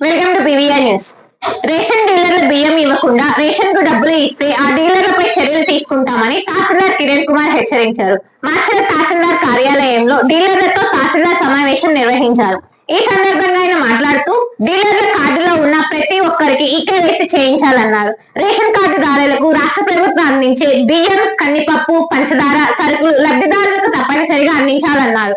Welcome to PVR news ration డీలర్ల బియ్యం ఇవ్వకుండా రేషన్కు డబ్బులు ఇస్తే ఆ డీలర్లపై చర్యలు తీసుకుంటామని తహసీల్దార్ కిరణ్ కుమార్ హెచ్చరించారు. మార్చల తహసీల్దార్ కార్యాలయంలో డీలర్లతో తహసీల్దార్ సమావేశం నిర్వహించారు. ఈ సందర్భంగా ఆయన మాట్లాడుతూ డీలర్ల కార్డులో ఉన్న ప్రతి ఒక్కరికి ఈకేవైసీ చేయించాలన్నారు. రేషన్ కార్డుదారులకు రాష్ట్ర ప్రభుత్వం అందించే బియ్యం కందిపప్పు పంచదార సరుకులు లబ్ధిదారులకు తప్పనిసరిగా అందించాలన్నారు.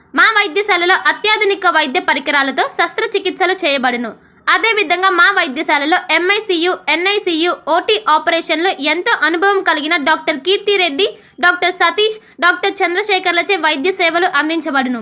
మా వైద్యశాలలో అత్యాధునిక వైద్య పరికరాలతో శస్త్రచికిత్సలు చేయబడును. అదేవిధంగా మా వైద్యశాలలో ఎంఐసియు ఎన్ఐసియు ఓటీ ఆపరేషన్లో ఎంతో అనుభవం కలిగిన doctor Keerthi Reddy doctor Satish doctor చంద్రశేఖర్లచే వైద్య సేవలు అందించబడును.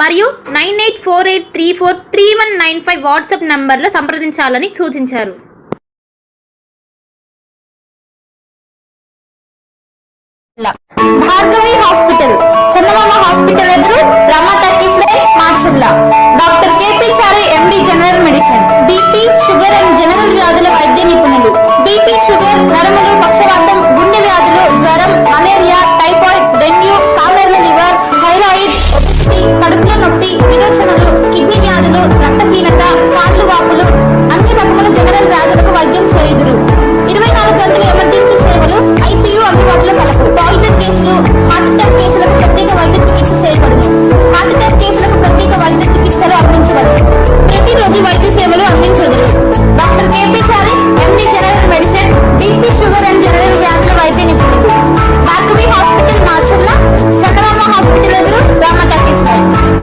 మరియు nine eight four eight three four three one nine five WhatsApp నంబర్లో సంప్రదించాలని సూచించారు. భార్గవి హాస్పిటల్ చందమామ హాస్పిటల్ ఎదురు Rama talkies line Macherla doctor KP Chari MD general medicine. BP sugar and general వ్యాధుల